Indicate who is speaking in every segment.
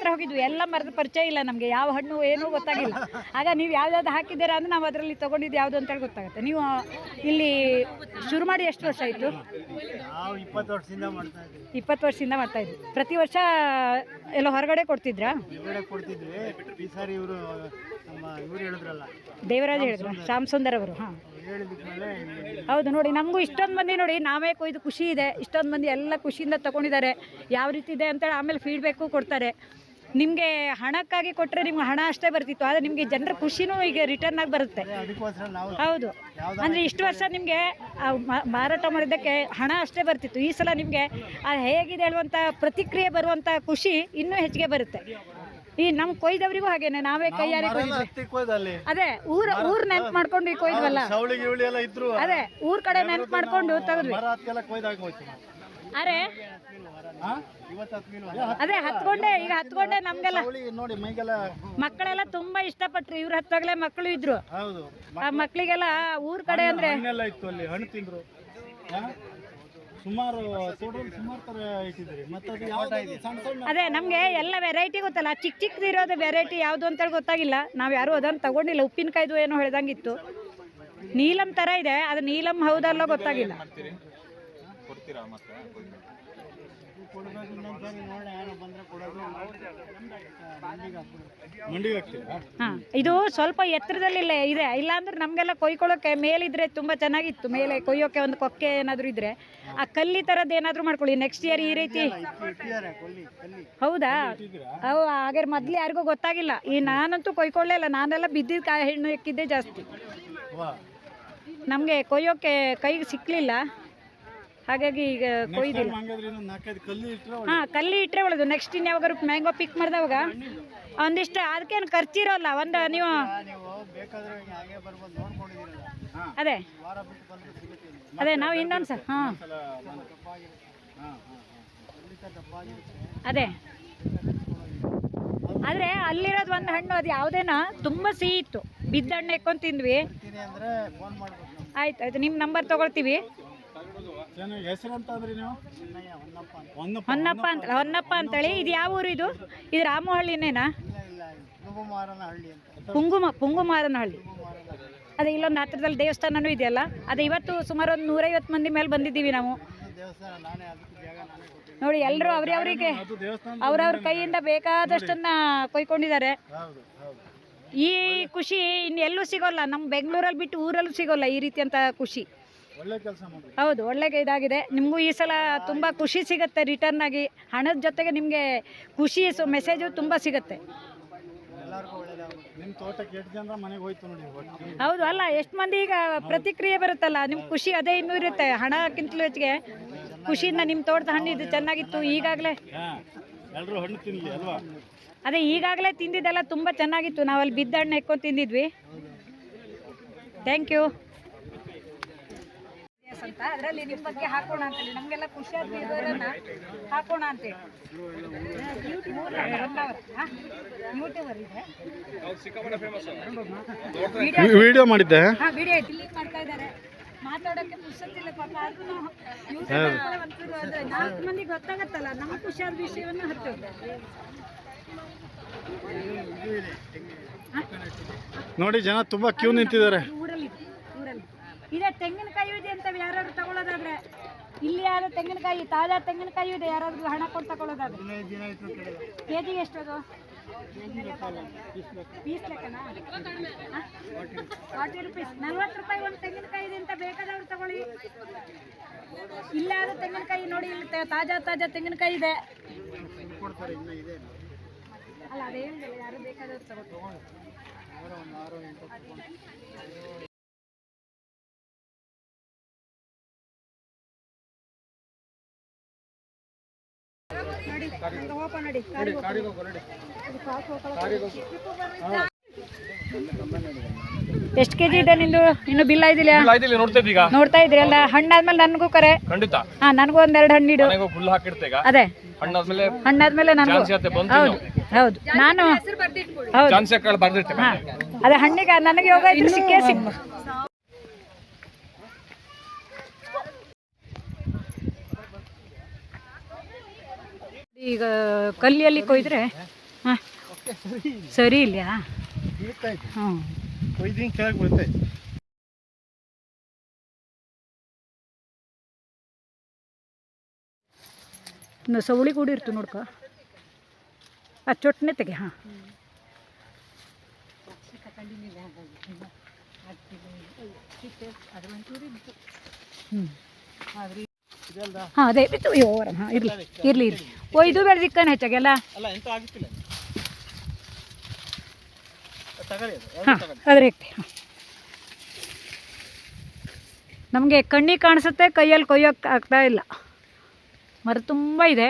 Speaker 1: ಹತ್ರ ಹೋಗಿದ್ವಿ. ಎಲ್ಲ ಮರದ ಪರಿಚಯ ಇಲ್ಲ ನಮಗೆ. ಯಾವ ಹಣ್ಣು ಏನೂ ಗೊತ್ತಾಗಿಲ್ಲ. ಆಗ ನೀವು ಯಾವ್ದಾದ್ರು ಹಾಕಿದ್ದೀರಾ ಅಂದ್ರೆ ನಾವು ಅದರಲ್ಲಿ ತಗೊಂಡಿದ್ದು ಯಾವುದು ಅಂತೇಳಿ ಗೊತ್ತಾಗುತ್ತೆ. ನೀವು ಇಲ್ಲಿ ಶುರು ಮಾಡಿ ಎಷ್ಟು ವರ್ಷ ಆಯಿತು?
Speaker 2: ಇಪ್ಪತ್ತು ವರ್ಷದಿಂದ ಮಾಡ್ತಾ ಇದ್ದೀವಿ.
Speaker 1: ಇಪ್ಪತ್ತು ವರ್ಷದಿಂದ ಮಾಡ್ತಾ ಇದ್ವಿ ಪ್ರತಿ ವರ್ಷ ಎಲ್ಲ ಹೊರಗಡೆ ಕೊಡ್ತಿದ್ರಾ?
Speaker 2: ಹೊರಗಡೆ ಕೊಡ್ತಿದ್ವಿ. ಈ ಸಾರಿ ಇವರು ನಮ್ಮ ಇವ್ರು ಹೇಳಿದ್ರಲ್ಲ.
Speaker 1: ದೇವರಾಜ್ ಹೇಳಿದ್ರು. ಶ್ಯಾಮ್ ಸುಂದರ್ ಅವರು ಹಾಂ. ಹೌದು ನೋಡಿ ನಮಗೂ ಇಷ್ಟೊಂದು ಮಂದಿ ನೋಡಿ ನಾವೇ ಕೊಯ್ದು ಖುಷಿ ಇದೆ. ಇಷ್ಟೊಂದು ಮಂದಿ ಎಲ್ಲ ಖುಷಿಯಿಂದ ತಗೊಂಡಿದ್ದಾರೆ. ಯಾವ ರೀತಿ ಇದೆ ಅಂತೇಳಿ ಆಮೇಲೆ ಫೀಡ್ಬ್ಯಾಕು ಕೊಡ್ತಾರೆ. ನಿಮಗೆ ಹಣಕ್ಕಾಗಿ ಕೊಟ್ಟರೆ ನಿಮ್ಗೆ ಹಣ ಅಷ್ಟೇ ಬರ್ತಿತ್ತು ಆದರೆ ನಿಮಗೆ ಜನರ ಖುಷಿನೂ ಈಗ ರಿಟರ್ನ್ ಆಗಿ ಬರುತ್ತೆ. ಹೌದು. ಅಂದರೆ ಇಷ್ಟು ವರ್ಷ ನಿಮಗೆ ಮಾರಾಟ ಮಾಡಿದ್ದಕ್ಕೆ ಹಣ ಅಷ್ಟೇ ಬರ್ತಿತ್ತು. ಈ ಸಲ ನಿಮಗೆ ಹೇಗಿದೆ ಹೇಳುವಂಥ ಪ್ರತಿಕ್ರಿಯೆ ಬರುವಂಥ ಖುಷಿ ಇನ್ನೂ ಹೆಚ್ಚಿಗೆ ಬರುತ್ತೆ. ಈ ನಮ್ಮ ಕೊಯ್ದವರಿಗೂ ಹಾಗೇನೆ ನಾವೇ ಕೈಯಾರಿ ಅದೇ ಊರ ಊರ್ ನೆನ್ಪು ಮಾಡ್ಕೊಂಡು ಈ ಕೊಯ್ದ್ವಲ್ಲ. ಅದೇ ಊರ್ ಕಡೆ ನೆನ್ಪು ಮಾಡ್ಕೊಂಡು ತಗದ್ವಿ. ಅರೆ? ಅದೇ ಹತ್ಕೊಂಡೆ ಈಗ ಹತ್ಕೊಂಡೆ ನಮ್ಗೆಲ್ಲ.
Speaker 2: ನೋಡಿ ಮೈಗೆಲ್ಲ
Speaker 1: ಮಕ್ಕಳೆಲ್ಲ ತುಂಬಾ ಇಷ್ಟಪಟ್ರು ಇವ್ರ ಹತ್ತಾಗಲೇ ಮಕ್ಕಳು ಇದ್ರು.
Speaker 2: ಹೌದು.
Speaker 1: ಆ ಮಕ್ಕಳಿಗೆಲ್ಲ ಊರ್ ಕಡೆ ಅಂದ್ರೆ
Speaker 2: ಹಣ್ಣೆಲ್ಲ ಇತ್ತು ಅಲ್ಲಿ ಹಣ್ಣು ತಿಂದ್ರು. ಸುಮಾರು ತೋಟದಲ್ಲಿ ಸುಮಾರು ತರ ಇಟ್ಟಿದ್ರಿ ಮತ್ತೆ ಅದು
Speaker 1: ನಮ್ಗೆ ಎಲ್ಲ ವೆರೈಟಿ ಗೊತ್ತಲ್ಲ ಚಿಕ್ಕ ಚಿಕ್ಕದಿರೋದು ವೆರೈಟಿ ಯಾವುದು ಅಂತೇಳಿ ಗೊತ್ತಾಗಿಲ್ಲ. ನಾವು ಯಾರು ಅದನ್ನು ತಗೊಂಡಿಲ್ಲ. ಉಪ್ಪಿನಕಾಯ್ದು ಏನೋ ಹೇಳ್ದಂಗಿತ್ತು. ನೀಲಂ ತರ ಇದೆ ಅದು ನೀಲಂ ಹೌದಲ್ಲೋ ಗೊತ್ತಾಗಿಲ್ಲ.
Speaker 2: ಕೊಡ್ಬೇಕು ಇನ್ನೊಂದ್ಸರಿ ನೋಡಿ ಯಾರು ಬಂದ್ರೆ ಕೊಡೋದು. ಮಂಡಿಗೆ ಹಾಕ್ತೀರಾ
Speaker 1: ಹಾ ಇದು ಸ್ವಲ್ಪ ಎತ್ತರದಲ್ಲಿ ಇದೆ. ಇಲ್ಲ ಅಂದ್ರೆ ನಮಗೆಲ್ಲ ಕೊಯ್ಕೊಳ್ಳೋಕೆ ಮೇಲಿದ್ರೆ ತುಂಬಾ ಚೆನ್ನಾಗಿತ್ತು. ಮೇಲೆ ಕೊಯ್ಯೋಕೆ ಒಂದು ಕೊಕ್ಕೆ ಏನಾದರೂ ಇದ್ರೆ. ಆ ಕಲ್ಲಿ ಥರದ್ದು ಏನಾದರೂ ಮಾಡ್ಕೊಳ್ಳಿ. ನೆಕ್ಸ್ಟ್ ಇಯರ್ ಈ ರೀತಿ. ಹೌದಾ? ಅವು ಹಾಗಾದ್ರೆ ಮೊದ್ಲು ಯಾರಿಗೂ ಗೊತ್ತಾಗಿಲ್ಲ. ಈ ನಾನಂತೂ ಕೊಯ್ಕೊಳ್ಳೇ ಇಲ್ಲ. ನಾನೆಲ್ಲ ಬಿದ್ದಿದ್ದ ಕಾಯಿ ಹೆಣ್ಣು ಎಕ್ಕಿದ್ದೆ ಜಾಸ್ತಿ. ನಮಗೆ ಕೊಯ್ಯೋಕೆ ಕೈಗೆ ಸಿಕ್ಕಲಿಲ್ಲ ಹಾಗಾಗಿ ಈಗ ಕೊಯ್ದಿಲ್ಲ. ಹಾ ಕಲ್ಲಿ ಇಟ್ಟರೆ ಒಳ್ಳೇದು. ನೆಕ್ಸ್ಟ್ ಇನ್ ಯಾವಾಗ ಮ್ಯಾಂಗೋ ಪಿಕ್ ಮಾಡಿದವಾಗ ಒಂದಿಷ್ಟು ಅದಕ್ಕೇನು ಖರ್ಚಿರೋಲ್ಲ ಒಂದು ನೀವು ಅದೇ. ಅದೇ ನಾವು ಇನ್ನೊಂದು ಸರ್ ಹಾಂ. ಅದೇ. ಆದರೆ ಅಲ್ಲಿರೋದು ಒಂದು ಹಣ್ಣು ಅದು ಯಾವುದೇನ ತುಂಬ ಸಿಹಿ ಇತ್ತು. ಬಿದ್ದ ಹಣ್ಣು ಎಕ್ಕೊಂಡು ತಿಂದ್ವಿ. ಆಯ್ತು ಆಯ್ತು. ನಿಮ್ಮ ನಂಬರ್ ತೊಗೊಳ್ತೀವಿ.
Speaker 2: ಚೆನ್ನಾಗಿ ಹೆಸರು ಅಂತ ಅಂದ್ರೆ ನೀವು? ಚಿನ್ನಯ್ಯ ಹೊನ್ನಪ್ಪ. ಅಂತ ಹೊನ್ನಪ್ಪ
Speaker 1: ಹೊನ್ನಪ್ಪ ಅಂತ ಹೊನ್ನಪ್ಪ ಅಂತೇಳಿ. ಇದು ಯಾವ ಊರು ಇದು? ಇದು ರಾಮಹಳ್ಳಿನೇನಾ? ಪುಂಗುಮ ಪುಂಗುಮಾರನಹಳ್ಳಿ ಅದೇ ಇಲ್ಲೊಂದು ಹತ್ರದಲ್ಲಿ ದೇವಸ್ಥಾನನೂ ಇದೆಯಲ್ಲ? ಅದೇ ಇವತ್ತು ಸುಮಾರು ಒಂದು ನೂರೈವತ್ತು ಮಂದಿ ಮೇಲೆ ಬಂದಿದ್ದೀವಿ ನಾವು. ನೋಡಿ ಎಲ್ಲರೂ ಅವ್ರವ್ರಿಗೆ ಅವ್ರವ್ರ ಕೈಯಿಂದ ಬೇಕಾದಷ್ಟನ್ನ ಕೊಯ್ಕೊಂಡಿದ್ದಾರೆ. ಈ ಖುಷಿ ಇನ್ನೆಲ್ಲೂ ಸಿಗೋಲ್ಲ. ನಮ್ಮ ಬೆಂಗಳೂರಲ್ಲಿ ಬಿಟ್ಟು ಊರಲ್ಲೂ ಸಿಗೋಲ್ಲ ಈ ರೀತಿಯಂಥ ಖುಷಿ. ಹೌದು ಒಳ್ಳೆ ಇದಾಗಿದೆ. ನಿಮಗೂ ಈ ಸಲ ತುಂಬ ಖುಷಿ ಸಿಗುತ್ತೆ ರಿಟರ್ನ್ ಆಗಿ. ಹಣದ ಜೊತೆಗೆ ನಿಮಗೆ ಖುಷಿ ಮೆಸೇಜು ತುಂಬ ಸಿಗುತ್ತೆ. ಹೌದು ಅಲ್ಲ ಎಷ್ಟು ಮಂದಿ ಈಗ ಪ್ರತಿಕ್ರಿಯೆ ಬರುತ್ತಲ್ಲ ನಿಮ್ಗೆ ಖುಷಿ ಅದೇ ಇನ್ನೂ ಇರುತ್ತೆ. ಹಣಕ್ಕಿಂತಲೂ ಹೆಚ್ಚಿಗೆ ಖುಷಿಯಿಂದ ನಿಮ್ಮ ತೋಟದ ಹಣ್ಣು ಇದು ಚೆನ್ನಾಗಿತ್ತು ಈಗಾಗಲೇ. ಅದೇ ಈಗಾಗಲೇ ತಿಂದಿದ್ದೆಲ್ಲ ತುಂಬ ಚೆನ್ನಾಗಿತ್ತು. ನಾವಲ್ಲಿ ಬಿದ್ದ ಹಣ್ಣು ಎಕ್ಕೊಂಡು ತಿಂದಿದ್ವಿ. ಥ್ಯಾಂಕ್ ಯು ಅಂತ ಅದರಲ್ಲಿ ನಿಮ್ಮ ಬಗ್ಗೆ ಹಾಕೋಣ ಅಂತೇಳಿ. ನಮಗೆಲ್ಲ ಖುಷಿ ಇದನ್ನ ಹಾಕೋಣ ಅಂತೇಳಿ. ಯೂಟ್ಯೂಬರ್ ಇದೆ
Speaker 2: ವಿಡಿಯೋ ಮಾಡಿದ್ದೆ.
Speaker 1: ಹಾಂ ವಿಡಿಯೋ ಡಿಲೀಟ್ ಮಾಡ್ತಾ ಇದ್ದಾರೆ. ಮಾತಾಡೋಕ್ಕೆ ಪುಸ್ತಕತಿಲ್ಲ ಪಾಪ. ಆದ್ರೂ ಒಂಚೂರು ಅಂದರೆ ನಾಲ್ಕು ಮಂದಿಗೆ ಗೊತ್ತಾಗತ್ತಲ್ಲ. ನಮ್ಮ ಖುಷಿಯಾದ ವಿಷಯವನ್ನು ಹತ್ತು
Speaker 2: ನೋಡಿ ಜನ ತುಂಬಾ ಕ್ಯೂ ನಿಂತಿದ್ದಾರೆ.
Speaker 1: ಇದೆ, ತೆಂಗಿನಕಾಯಿ ಇದೆ ಅಂತ ಯಾರಾದ್ರು ತಗೊಳ್ಳೋದಾದ್ರೆ ಇಲ್ಲಿ ಯಾರು ತೆಂಗಿನಕಾಯಿ, ತಾಜಾ ತೆಂಗಿನಕಾಯಿ ಇದೆ, ಯಾರಾದ್ರೂ ಹಣ ಕೊಟ್ಟು ತಗೊಳ್ಳೋದಾದ್ರೆ ಕೆ ಜಿಗೆ ಎಷ್ಟದು? ಪೀಸ್ ಲೆಕ್ಕನಾ? Forty rupees. ನಲ್ವತ್ತು ರೂಪಾಯಿ ಒಂದು ತೆಂಗಿನಕಾಯಿ ಇದೆ ಅಂತ ಬೇಕಾದವ್ರು ತಗೊಳ್ಳಿ. ಇಲ್ಲಾದ್ರೂ ತೆಂಗಿನಕಾಯಿ ನೋಡಿ, ಇಲ್ಲಿ ತಾಜಾ ತಾಜಾ ತೆಂಗಿನಕಾಯಿ ಇದೆ. ಅಲ್ಲ, ಅದೇ ಯಾರು ಬೇಕಾದವ್ರು ತಗೊಳ್ಳಿ. ಎಷ್ಟು ಕೆಜಿ ಇದೆ ನಿಂದು? ಇನ್ನು ಬಿಲ್ ಆಯ್ದಿಲ್ಲ
Speaker 3: ಆಯ್ತಿಲ್ಲ ನೋಡ್ತಾ ಈಗ
Speaker 1: ನೋಡ್ತಾ ಇದ್ರಿ ಅಲ್ಲ ಹಣ್ಣಾದ್ಮೇಲೆ ನನಗೂ ಕರೆ.
Speaker 3: ಖಂಡಿತ.
Speaker 1: ಹಾ ನನಗೂ ಒಂದೆರಡು ಹಣ್ಣಿಡು
Speaker 3: ಮನೆಗೆ ಫುಲ್ ಹಾಕಿಡ್ತೆ ಈಗ.
Speaker 1: ಅದೇ.
Speaker 3: ಹಣ್ಣಾದ್ಮೇಲೆ
Speaker 1: ಹಣ್ಣಾದ್ಮೇಲೆ ನನಗೂ.
Speaker 3: ಚಾನ್ಸ್ ಇರುತ್ತೆ ಬಂದು
Speaker 1: ಹೌದು ಹೌದು. ನಾನು ಹೌದು.
Speaker 3: ಚಾನ್ಸ್ ಯಾಕೆ ಬರ್ದಿರ್ತೆ
Speaker 1: ಅದೇ ಹಣ್ಣಿಗೆ ನನಗೆ ಯೋಗ ಇದ್ರೆ ಸಿಕ್ಕೇ ಸಿಕ್ ಈಗ ಕಲ್ಲಿಯಲ್ಲಿ ಕೊಯ್ದ್ರೆ, ಹಾಂ.
Speaker 2: ಸರಿ
Speaker 1: ಇಲ್ಲ ಹ್ಞೂ.
Speaker 2: ಕೊಯ್ದಿನ ಕೆಳಗೆ
Speaker 1: ಸವಳಿ ಕೂಡ ಇರ್ತು ನೋಡ್ಕ. ಆ ಚೊಟ್ನೆ ತೆಗೆ, ಹಾಂ. ಹ್ಞೂ. ಹಾಂ ಅದೇ. ಬಿತ್ತು ಅಯ್ಯೋ ಹಾಂ ಇರಲಿ. ಇರಲಿ ಇರಲಿ. ಇದು ಹೆಚ್ಚಾಗೆಲ್ಲ
Speaker 2: ಅಲ್ಲ? ಎಂತ ಆಗಿತ್ತಿಲ್ಲ ತಗೊಳ್ಳಿ ಅದು.
Speaker 1: ಹಾಂ ಅದ್ರ ಇಕ್ತೆ ಹಾಂ. ನಮಗೆ ಕಣ್ಣಿಗೆ ಕಾಣಿಸುತ್ತೆ ಕೈಯಲ್ಲಿ ಕೊಯ್ಯೋಕೆ ಆಗ್ತಾ ಇಲ್ಲ. ಮರ ತುಂಬ ಇದೆ.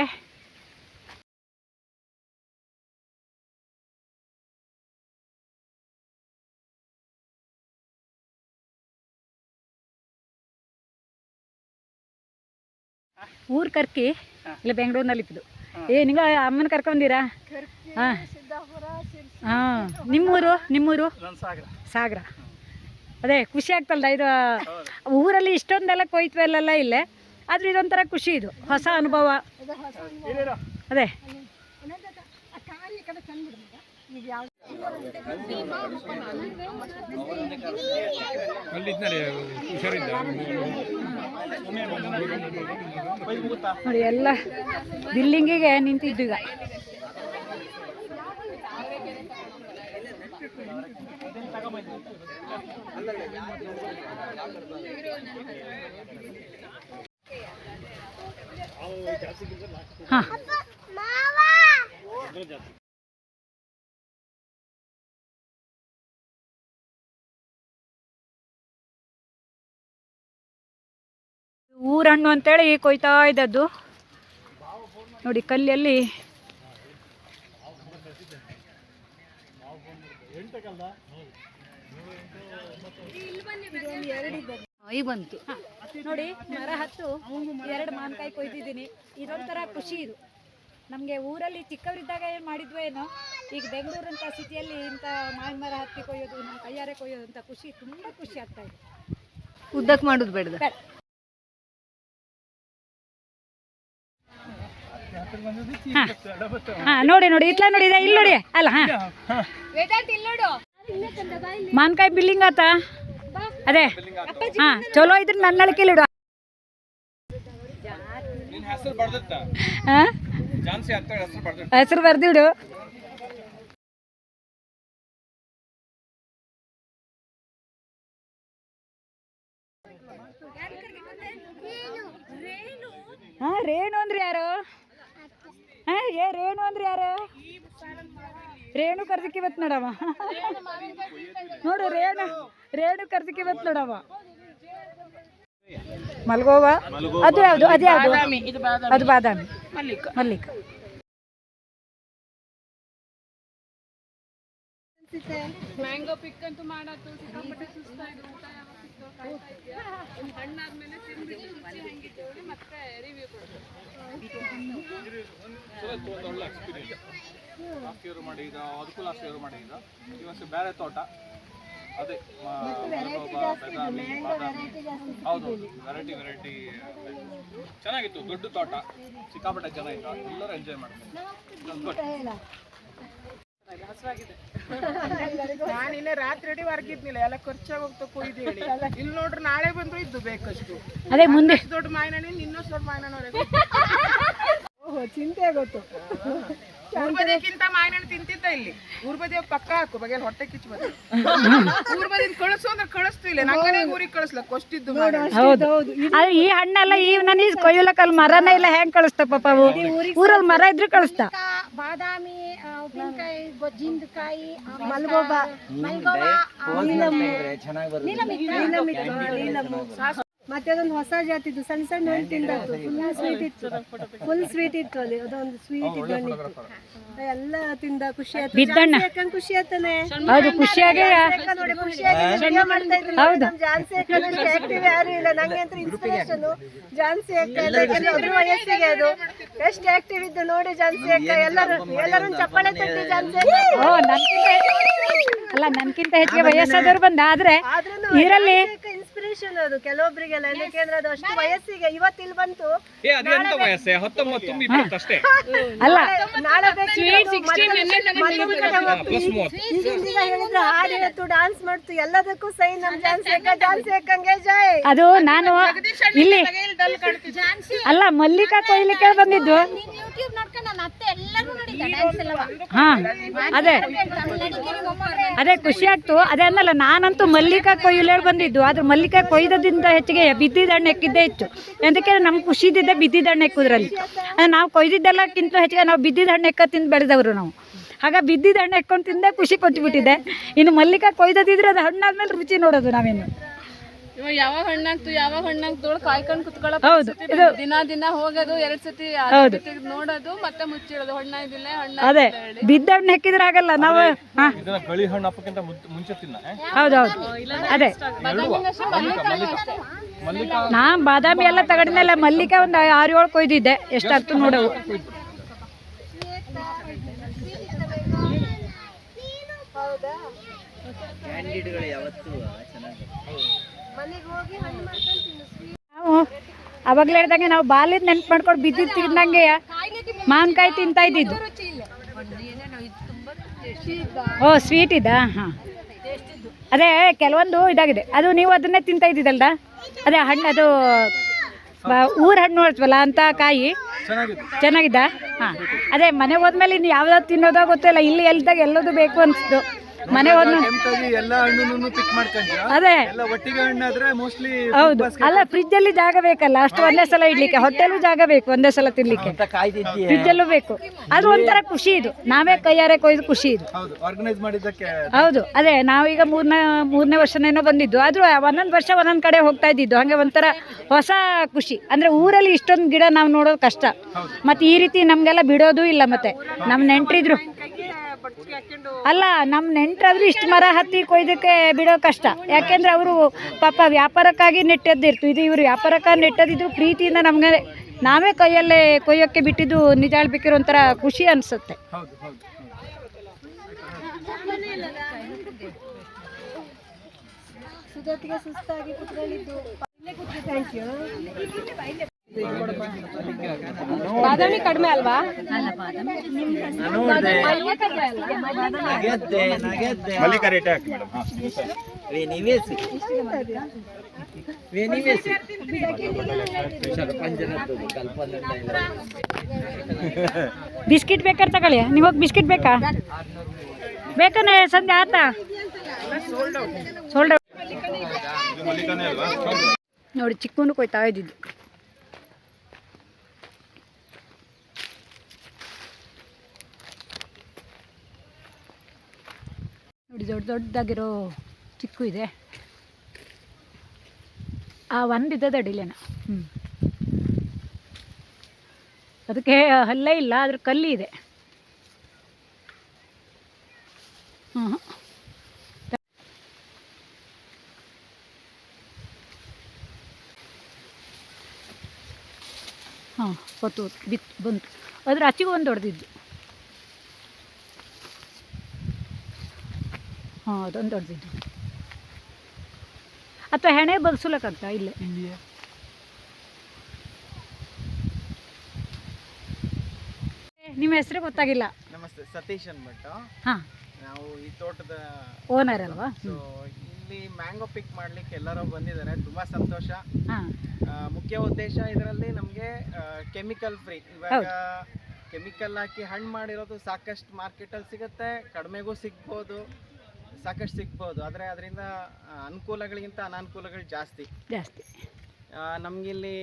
Speaker 1: ಊರು ಕರ್ಕಿ ಇಲ್ಲ ಬೆಂಗಳೂರಿನಲ್ಲಿ ಇತ್ತು ಏ ನಿಂಗ ಅಮ್ಮನ ಕರ್ಕೊಂಡಿರಾ ಹಾಂ. ಹಾಂ. ನಿಮ್ಮೂರು ನಿಮ್ಮೂರು?
Speaker 2: ಸಾಗರ.
Speaker 1: ಸಾಗರ. ಅದೇ ಖುಷಿ ಆಗ್ತಲ್ಲ ಇದು? ಊರಲ್ಲಿ ಇಷ್ಟೊಂದೆಲ್ಲ ಕೊಯ್ತ್ವೆಲ್ಲ ಇಲ್ಲೇ ಆದ್ರೆ ಇದೊಂಥರ ಖುಷಿ ಇದು ಹೊಸ ಅನುಭವ. ಅದೇ ನೋಡಿ ಎಲ್ಲ ಬಿಲ್ಡಿಂಗಿಗೆ ನಿಂತಿದ್ದು ಈಗ. ಹಾಂ. ಊರಣ್ಣು ಅಂತೇಳಿ ಕೊಯ್ತಾ ಇದ್ದದ್ದು. ನೋಡಿ ಕಲ್ಲಿಯಲ್ಲಿ ಈಗ ಬಂತು. ನೋಡಿ ಮರ ಹತ್ತು ಎರಡು ಮಾವಿನಕಾಯಿ ಕೊಯ್ದಿದ್ದೀನಿ. ಇದೊಂಥರ ಖುಷಿ ಇದು. ನಮಗೆ ಊರಲ್ಲಿ ಚಿಕ್ಕವರಿದ್ದಾಗ ಏನು ಮಾಡಿದ್ವೋ ಏನೋ ಈಗ ಬೆಂಗಳೂರಂಥ ಸಿಟಿಯಲ್ಲಿ ಇಂಥ ಮಾವಿನ ಮರ ಹತ್ತಿ ಕೊಯ್ಯೋದು ನಮ್ಮ ಕೈಯಾರೆ ಕೊಯ್ಯೋದು ಅಂತ ಖುಷಿ ತುಂಬ ಖುಷಿ ಆಗ್ತಾ ಇದೆ.
Speaker 4: ಉದ್ದಕ್ಕೆ ಮಾಡೋದು
Speaker 1: ಬೇಡ. ನೋಡಿ ನೋಡಿ ಇಟ್ಲ ನೋಡಿ ಇಲ್ಲಿ ನೋಡಿ, ಅಲ್ಲ, ಹಾ. ಮಾನ್ಕಾಯಿ ಬಿಲ್ಲಿಂಗ್ ಆತ? ಅದೇ. ಹಾ, ಚಲೋ ಇದ್ರ ನನ್ನ ಅಳಕಿಲ್
Speaker 3: ಹೆಸರು
Speaker 1: ಬರ್ದಿಡು ಹಾ, ರೇಣು ಅಂದ್ರೆ ಯಾರು? ಹಾ ಏ ರೇಣು ಅಂದ್ರೆ ಯಾರು? ರೇಣು ಕರ್ದಕ್ಕೆ ಬತ್ ನೋಡವ. ನೋಡು ರೇಣು ರೇಣು ಕರ್ದಕ್ಕೆ ಬತ್ ನೋಡವ. ಮಲ್ಗೋವ? ಅದು ಯಾವುದು? ಅದು ಯಾವುದು? ಅದು ಬಾದಾಮಿ. ಮಲ್ಲಿಕ.
Speaker 4: ಮ್ಯಾಂಗೋ ಪಿಕ್ ಅಂತೂ ಮಾಡತ್ತು ಸಿಕ್ಕಾಪಟ್ಟೆ ಸುಸ್ತಾಯ್ತು ಊಟ
Speaker 3: ಅದಕ್ಕೂ ಲಾಸ್ಟ್ ಇಯರ್ ಮಾಡಿದ ಇವತ್ತು ಬೇರೆ ತೋಟ ಅದೇ ಹೌದು. ವೆರೈಟಿ ವೆರೈಟಿ ಚೆನ್ನಾಗಿತ್ತು ದೊಡ್ಡ ತೋಟ ಸಿಕ್ಕಾಪಟ್ಟೆ ಚೆನ್ನಾಗಿತ್ತು ಎಲ್ಲರೂ ಎಂಜಾಯ್ ಮಾಡ್ತಾರೆ
Speaker 5: ನಾನು ಇನ್ನೇ ರಾತ್ರಿ ಇಡೀ ವರ್ಗಿದ್ನಿಲ್ಲ ಎಲ್ಲ ಖರ್ಚಾಗಿ ಹೋಗ್ತಾ ಕೊಯ್ದು ಹೇಳಿ. ಇಲ್ಲಿ ನೋಡ್ರಿ ನಾಳೆ ಬಂದ್ರು ಇದ್ದು ಬೇಕಷ್ಟು.
Speaker 1: ಅದೇ ಮುಂದೆ.
Speaker 5: ದೊಡ್ಡ ಮಾಯನ ಇನ್ನೊಂದು ದೊಡ್ಡ ಮಾಯನವರೆಗೆ ಓಹೋ ಚಿಂತೆ ಆಗೋತು ಊರ್ ಬದಿಯಕ್ಕಿಂತ ಮಾಯನ ತಿಂತಿದ್ದ ಇಲ್ಲಿ. ಊರ್ಬದಿ ಪಕ್ಕ ಹಾಕು ಬಗ್ಗೆ ಹೊಟ್ಟೆ ಕಿಚ್ಚು ಬದ ಊರ್ ಬದಿನ ಕಳಿಸು ಅಂದ್ರೆ ಕಳಿಸ್ತಿಲ್ಲ ನಂಗನೇ ಊರಿಗೆ ಕಳಿಸ್ಲ ಕೊಷ್ಟಿದ್ದು
Speaker 1: ಹೌದು ಆದ್ರೆ ಈ ಹಣ್ಣೆಲ್ಲ ಈ ನನಗೆ ಕೊಯ್ಯಲಕ್ಕಲ್ಲಿ ಮರನೇ ಇಲ್ಲ ಹೆಂಗ್ ಕಳಿಸ್ತ ಪಾಪ ಅವು? ಊರಲ್ಲಿ ಮರ ಇದ್ರೆ ಕಳಿಸ್ತ.
Speaker 6: ಬಾದಾಮಿ ಉಪ್ಪಿನಕಾಯಿ ಗೊಜ್ಜಿಂದಕಾಯಿ ಮಲ್ಗೋಬ ಮಲ್ಗೋಬ ಮತ್ತೆ ಅದೊಂದು ಹೊಸ ಜಾತಿದ್ದು ಸಣ್ಣ ಸಣ್ಣ ಹಣ್ಣು ತಿಂದದ್ದು ಫುಲ್ ಸ್ವೀಟ್ ಇತ್ತು. ಫುಲ್ ಸ್ವೀಟ್ ಇತ್ತು ಅಲ್ಲಿ. ಅದೊಂದು ಸ್ವೀಟ್ ಇತ್ತು. ಹಣ್ಣಿತ್ತು ಎಲ್ಲ ತಿಂದ ಖುಷಿ ಆಯ್ತು.
Speaker 1: ಬಿದ್ದಣ್ಣ.
Speaker 6: ಖುಷಿ ಆಯ್ತಾನೆ
Speaker 1: ಹೌದು ಖುಷಿಯಾಗಿ
Speaker 6: ನೋಡಿ ಖುಷಿಯಾಗಿ ಮಾಡ್ತಾ ಇದ್ರು.
Speaker 1: ಹೌದು.
Speaker 6: ನಮ್ ಜಾನ್ಸಿ ಅಕ್ಕ ಆಕ್ಟಿವ್ ಯಾರು ಇಲ್ಲ. ನಂಗೆ ಅಂತ ಇನ್ಸ್ಪಿರೇಷನ್ ಜಾನ್ಸಿ ಅಕ್ಕ ಯಾಕಂದ್ರೆ ಅದ್ರ ವಯಸ್ಸಿಗೆ ಅದು. ಎಷ್ಟು ಆಕ್ಟಿವ್ ಇದ್ದು ನೋಡಿ ಜಾನ್ಸಿ ಅಕ್ಕ. ಎಲ್ಲರೂ ಎಲ್ಲರೂ ಚಪ್ಪಾಳೆ ತಟ್ಟಿ ಜಾನ್ಸಿ ಅಕ್ಕ.
Speaker 1: ಓ ನನ್ಕಿಂತ ಅಲ್ಲ ನನ್ಕಿಂತ ಹೆಚ್ಚಿಗೆ ವಯಸ್ಸಾದವ್ರು ಬಂದ. ಆದ್ರೆ ಇದರಲ್ಲಿ
Speaker 6: ಟ್ರೆಡಿಷನ್ ಅದು. ಕೆಲವೊಬ್ಬರಿಗೆಲ್ಲ ಯಾಕೆಂದ್ರೆ ಅದು ಅಷ್ಟು ವಯಸ್ಸಿಗೆ ಇವತ್ತು ಇಲ್ಲಿ ಬಂತು.
Speaker 3: ಏ ಅದೆಂತ ವಯಸ್ಸೆ? ಹತ್ತೊಂಬತ್ತು ತುಂಬಿ ಇಪ್ಪತ್ತು ಅಷ್ಟೇ.
Speaker 1: ಅಲ್ಲ
Speaker 6: ನಾಳೆ ಹೇಳಿದ್ರೆ ಹಾಡು ಹೇಳ್ತು ಡಾನ್ಸ್ ಮಾಡ್ತು ಎಲ್ಲದಕ್ಕೂ ಸೈ ನಮ್ ಡಾನ್ಸ್ ಡ್ಯಾನ್ಸ್ ಯಾಕಂಗೆ ಜೈ.
Speaker 1: ಅದು ನಾನು ಇಲ್ಲಿ ಅಲ್ಲ ಮಲ್ಲಿಕಾ ಕೊಯ್ಲಿಕ್ಕೆ ಬಂದಿದ್ದು. ಹಾ ಅದೇ. ಅದೇ ಖುಷಿ ಆಗ್ತು. ಅದೇ ಅನ್ನಲ್ಲ ನಾನಂತೂ ಮಲ್ಲಿಕಾ ಕೊಯ್ಲೇಳಿ ಬಂದಿದ್ದು. ಆದ್ರೆ ಮಲ್ಲಿಕಾ ಕೊಯ್ದದಿಂದ ಹೆಚ್ಚಿಗೆ ಬಿದ್ದಿದ್ದ ಹಣ್ಣು ಎಕ್ಕಿದ್ದೇ ಹೆಚ್ಚು ಎಂದಕ್ಕೆ ನಮ್ಗೆ ಖುಷಿ ಇದ್ದಿದ್ದೆ ಬಿದ್ದಿದ್ದ ಹಣ್ಣು ಎಕ್ಕುದ್ರಲ್ಲಿ. ನಾವು ಕೊಯ್ದಿದ್ದೆಲ್ಲಕ್ಕಿಂತ ಹೆಚ್ಚಿಗೆ ನಾವು ಬಿದ್ದಿದ್ದ ಹಣ್ಣು ಎಕ್ಕ ತಿಂದು ಬೆಳೆದವರು ನಾವು. ಆಗ ಬಿದ್ದಿದ್ದ ಹಣ್ಣು ಎಕ್ಕೊಂಡು ತಿಂದೇ ಖುಷಿ ಕೊಟ್ಬಿಟ್ಟಿದೆ ಇನ್ನು ಮಲ್ಲಿಕಾ ಕೊಯ್ದದಿದ್ರೆ ಅದು ಹಣ್ಣಾದ್ಮೇಲೆ ರುಚಿ ನೋಡೋದು ನಾವೇನು
Speaker 4: ಇವಾಗ ಯಾವಾಗ ಹಣ್ಣಾಗ್ತು ಯಾವಾಗ ಹಣ್ಣಾಗ್ತು ಕಾಯ್ಕೊಂಡು ಕುತ್ಕೊಳ್ಳೋ
Speaker 1: ಹೌದು. ಇದು
Speaker 4: ದಿನ ದಿನ ಹೋಗೋದು ಎರಡ್ ಸತಿ
Speaker 1: ಹೌದು.
Speaker 4: ನೋಡೋದು ಮತ್ತೆ ಮುಚ್ಚಿಡೋದು. ಹಣ್ಣ ಇದಿಲ್ಲ ಹಣ್ಣ
Speaker 1: ಅದೇ ಬಿದ್ದ ಹಣ್ಣು ಹೆಕ್ಕಿದ್ರೆ ಆಗಲ್ಲ. ನಾವು ಹಾ.
Speaker 3: ಇದನ್ನ ಕಳಿ ಹಣ್ಣು ಹಪ್ಪಕ್ಕಿಂತ ಮುಂಚೆ ತಿನ್ನ
Speaker 1: ಹೌದೌದು ಅದೇ. ನಾ ಬಾದಾಮಿ ಎಲ್ಲ ತಗಡಿನಲ್ಲ ಮಲ್ಲಿಗೆ ಒಂದು ಆರು ಏಳು ಕೊಯ್ದಿದ್ದೆ. ಎಷ್ಟಾಗ್ತು ನೋಡವು
Speaker 6: ಹೌದಾ? ಕ್ಯಾಂಡಿಡ್ಗಳು ಯಾವತ್ತೂ.
Speaker 1: ನಾವು ಅವಾಗಲೇ ಹೇಳ್ದಂಗೆ ನಾವು ಬಾಲ್ಯದ ನೆನ್ಪು ಮಾಡ್ಕೊಂಡು ಬಿದ್ದಿದ್ದು ತಿಂದಂಗೆ ಮಾವಿನಕಾಯಿ ತಿಂತಾ ಇದ್ದಿದ್ದು. ಓ ಸ್ವೀಟ್ ಇದಾ? ಹಾಂ. ಅದೇ ಕೆಲವೊಂದು ಇದಾಗಿದೆ. ಅದು ನೀವು ಅದನ್ನೇ ತಿಂತಾ ಇದ್ದಿದ್ದಲ್ದ? ಅದೇ ಹಣ್ಣು, ಅದು ಊರ ಹಣ್ಣು ನೋಡ್ತವಲ್ಲ ಅಂತ ಕಾಯಿ? ಚೆನ್ನಾಗಿದ್ದ? ಹಾಂ. ಅದೇ ಮನೆಗೆ ಹೋದ್ಮೇಲೆ ಇನ್ನು ಯಾವ್ದಾದ್ರು ತಿನ್ನೋದೋ ಗೊತ್ತಿಲ್ಲ ಇಲ್ಲಿ ಎಲ್ದಾಗ ಎಲ್ಲದು ಬೇಕು ಅನಿಸ್ತು. ಮನೆ ಹೋದ್ಮೇಲೆ
Speaker 2: ಎಲ್ಲ ಹಣ್ಣು ಪಿಕ್ ಮಾಡ್ಕೊಂಡ್ರ.
Speaker 1: ಅದೇ.
Speaker 2: ಎಲ್ಲ ಒಟ್ಟಿಗೆ ಹಣ್ಣಾದ್ರೆ ಮೋಸ್ಟ್ಲಿ
Speaker 1: ಹೌದು. ಅಲ್ಲ ಫ್ರಿಜ್ ಅಲ್ಲಿ ಜಾಗ ಬೇಕಲ್ಲ ಅಷ್ಟು ಒಂದೇ ಸಲ ಇಡ್ಲಿಕ್ಕೆ ಹೊಟ್ಟೆಲೂ ಜಾಗ ಬೇಕು ಒಂದೇ ಸಲ ತಿನ್ಲಿಕ್ಕೆ. ಫ್ರಿಜ್ ಅಲ್ಲೂ ಬೇಕು. ಅದು ಒಂಥರ ಖುಷಿ ಇದು. ನಾವೇ ಕೈಯಾರೆ ಕೊಯ್ದು ಖುಷಿ ಇದು.
Speaker 2: ಹೌದು ಆರ್ಗನೈಸ್ ಮಾಡಿದ್ದಕ್ಕೆ
Speaker 1: ಹೌದು. ಅದೇ ನಾವೀಗ ಮೂರನೇ ಮೂರನೇ ವರ್ಷನೇನೋ ಬಂದಿದ್ದು. ಆದ್ರೂ ಒಂದೊಂದು ವರ್ಷ ಒಂದೊಂದು ಕಡೆ ಹೋಗ್ತಾ ಇದ್ದಿದ್ದು. ಹಂಗೆ ಒಂಥರ ಹೊಸ ಖುಷಿ. ಅಂದ್ರೆ ಊರಲ್ಲಿ ಇಷ್ಟೊಂದು ಗಿಡ ನಾವು ನೋಡೋದು ಕಷ್ಟ. ಮತ್ತೆ ಈ ರೀತಿ ನಮ್ಗೆಲ್ಲ ಬಿಡೋದು ಇಲ್ಲ ಮತ್ತೆ. ನಮ್ಮ ನೆಂಟ್ರಿದ್ರು ಅಲ್ಲ ನಮ್ಮ ನೆಂಟ್ರಾದ್ರೂ ಇಷ್ಟು ಮರ ಹತ್ತಿ ಕೊಯ್ದಕ್ಕೆ ಬಿಡೋ ಕಷ್ಟ. ಯಾಕೆಂದ್ರೆ ಅವರು ಪಾಪ ವ್ಯಾಪಾರಕ್ಕಾಗಿ ನೆಟ್ಟದ್ದಿರ್ತು. ಇದು ಇವರು ವ್ಯಾಪಾರಕ್ಕಾಗಿ ನೆಟ್ಟದಿದ್ರು ಪ್ರೀತಿಯಿಂದ ನಮಗೆ ನಾವೇ ಕೈಯಲ್ಲೇ ಕೊಯ್ಯೋಕ್ಕೆ ಬಿಟ್ಟಿದ್ದು ನಿಜಾಳ್ಬೇಕಿರೋ ಒಂಥರ ಖುಷಿ ಅನಿಸುತ್ತೆ.
Speaker 2: ಹೌದು ಹೌದು
Speaker 6: ಸುಜಾತಿಗೆ ಸುಸ್ತಾಗಿ ಕುತ್ಕೊಂಡಿದ್ದು. ಥ್ಯಾಂಕ್ ಯು
Speaker 4: ಬಾದಾಮಿ ಕಡಿಮೆ ಅಲ್ವಾ?
Speaker 3: ಮಲ್ಲಿಕಾ ರೇಟ್ ಹಾಕಿ
Speaker 1: ಬಿಸ್ಕಿಟ್ ಬೇಕಾದ್ರೆ ತಗೊಳ್ಳಿ. ನಿಮಗೆ ಬಿಸ್ಕಿಟ್ ಬೇಕಾ? ಬೇಕಾನೆ ಸಂಜೆ ಆತ? ಸೋಲ್ಡ್ ನೋಡಿ ಚಿಕ್ಕವನು ಕೊಯ್ತಾ ಇದ್ದಿದ್ದು. ನೋಡಿ, ದೊಡ್ಡ ದೊಡ್ಡದಾಗಿರೋ ಚಿಕ್ಕು ಇದೆ. ಆ ಒಂದಿದೆ ಅಡಿಲೇನ. ಹ್ಞೂ ಅದಕ್ಕೆ ಹಲ್ಲೇ ಇಲ್ಲ ಅದ್ರ ಕಲ್ಲಿ ಇದೆ. ಹ್ಞೂ ಹಾಂ ಗೊತ್ತು ಬಿತ್ತು, ಬಂತು. ಅದ್ರ ಅಚ್ಚಿಗೆ ಒಂದು ಹೊಡೆದಿದ್ದು ಹಾಂ ಅದೊಂದು ದೊಡ್ಡದಿದ್ದು ಅಥವಾ ಹೆಣೆ ಬಗ್ಸುಲಕ್ಕಾಗ್ತಾ? ಇಲ್ಲೇ. ನಿಮ್ಮ ಹೆಸರು ಗೊತ್ತಾಗಿಲ್ಲ.
Speaker 2: ನಮಸ್ತೆ ಸತೀಶ್ ಅಂದ್ಬಿಟ್ಟು
Speaker 1: ಹಾಂ.
Speaker 2: ನಾವು ಈ ತೋಟದ
Speaker 1: ಓನರ್ ಅಲ್ವಾ?
Speaker 2: ಸೊ ಇಲ್ಲಿ ಮ್ಯಾಂಗೋ ಪಿಕ್ ಮಾಡ್ಲಿಕ್ಕೆ ಎಲ್ಲರೂ ಬಂದಿದ್ದಾರೆ. ತುಂಬಾ ಸಂತೋಷ. ಮುಖ್ಯ ಉದ್ದೇಶ ಇದರಲ್ಲಿ ನಮಗೆ ಕೆಮಿಕಲ್ ಫ್ರೀ ಇವಾಗ ಕೆಮಿಕಲ್ ಹಾಕಿ ಹಣ್ಣು ಮಾಡಿರೋದು ಸಾಕಷ್ಟು ಮಾರ್ಕೆಟಲ್ಲಿ ಸಿಗುತ್ತೆ. ಕಡಿಮೆಗೂ ಸಿಗ್ಬೋದು. ಸಾಕಷ್ಟು ಸಿಗ್ಬೋದು. ಆದರೆ ಅದರಿಂದ ಅನುಕೂಲಗಳಿಗಿಂತ ಅನಾನುಕೂಲಗಳು ಜಾಸ್ತಿ.
Speaker 1: ಜಾಸ್ತಿ.
Speaker 2: ನಮಗಿಲ್ಲಿ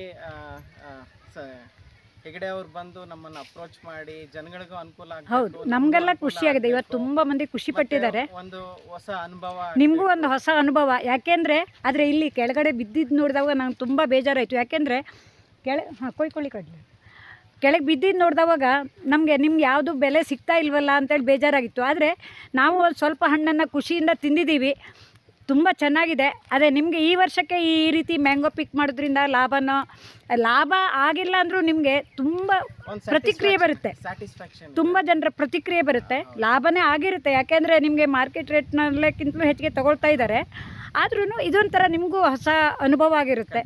Speaker 2: ಹೆಗಡೆ ಅವ್ರು ಬಂದು ನಮ್ಮನ್ನು ಅಪ್ರೋಚ್ ಮಾಡಿ ಜನಗಳಿಗೂ ಅನುಕೂಲ
Speaker 1: ಹೌದು.
Speaker 2: ನಮ್ಗೂ
Speaker 1: ನಮಗೆಲ್ಲ ಖುಷಿ ಆಗಿದೆ. ಇವತ್ತು
Speaker 2: ತುಂಬಾ
Speaker 1: ತುಂಬ ಮಂದಿ ಖುಷಿ ಪಟ್ಟಿದ್ದಾರೆ.
Speaker 2: ಒಂದು ಹೊಸ ಅನುಭವ
Speaker 1: ನಿಮಗೂ ಒಂದು ಹೊಸ ಅನುಭವ. ಯಾಕೆಂದರೆ ಆದರೆ ಇಲ್ಲಿ ಕೆಳಗಡೆ ಬಿದ್ದಿದ್ದು ನೋಡಿದಾಗ ನಂಗೆ ತುಂಬ ಬೇಜಾರಾಯಿತು. ಯಾಕೆಂದರೆ ಕೆಳ ಹಾಂ ಕೊಯ್ಕೊಳ್ಳಿ ಕಡ್ಲಿ. ಕೆಳಗೆ ಬಿದ್ದಿದ್ದು ನೋಡಿದವಾಗ ನಮಗೆ ನಿಮ್ಗೆ ಯಾವುದು ಬೆಲೆ ಸಿಗ್ತಾ ಇಲ್ವಲ್ಲ ಅಂತೇಳಿ ಬೇಜಾರಾಗಿತ್ತು. ಆದರೆ ನಾವು ಒಂದು ಸ್ವಲ್ಪ ಹಣ್ಣನ್ನು ಖುಷಿಯಿಂದ ತಿಂದಿದ್ದೀವಿ. ತುಂಬ ಚೆನ್ನಾಗಿದೆ. ಅದೇ ನಿಮಗೆ ಈ ವರ್ಷಕ್ಕೆ ಈ ರೀತಿ ಮ್ಯಾಂಗೋ ಪಿಕ್ ಮಾಡೋದ್ರಿಂದ ಲಾಭನೋ ಲಾಭ ಆಗಿಲ್ಲ ಅಂದರೂ ನಿಮಗೆ ತುಂಬ ಪ್ರತಿಕ್ರಿಯೆ ಬರುತ್ತೆ. ತುಂಬ ಜನರ ಪ್ರತಿಕ್ರಿಯೆ ಬರುತ್ತೆ. ಲಾಭನೇ ಆಗಿರುತ್ತೆ. ಯಾಕೆಂದರೆ ನಿಮಗೆ ಮಾರ್ಕೆಟ್ ರೇಟ್ನಲ್ಲಕ್ಕಿಂತಲೂ ಹೆಚ್ಚಿಗೆ ತಗೊಳ್ತಾ ಇದ್ದಾರೆ. ಆದ್ರೂ ಇದೊಂಥರ ನಿಮಗೂ ಹೊಸ ಅನುಭವ ಆಗಿರುತ್ತೆ.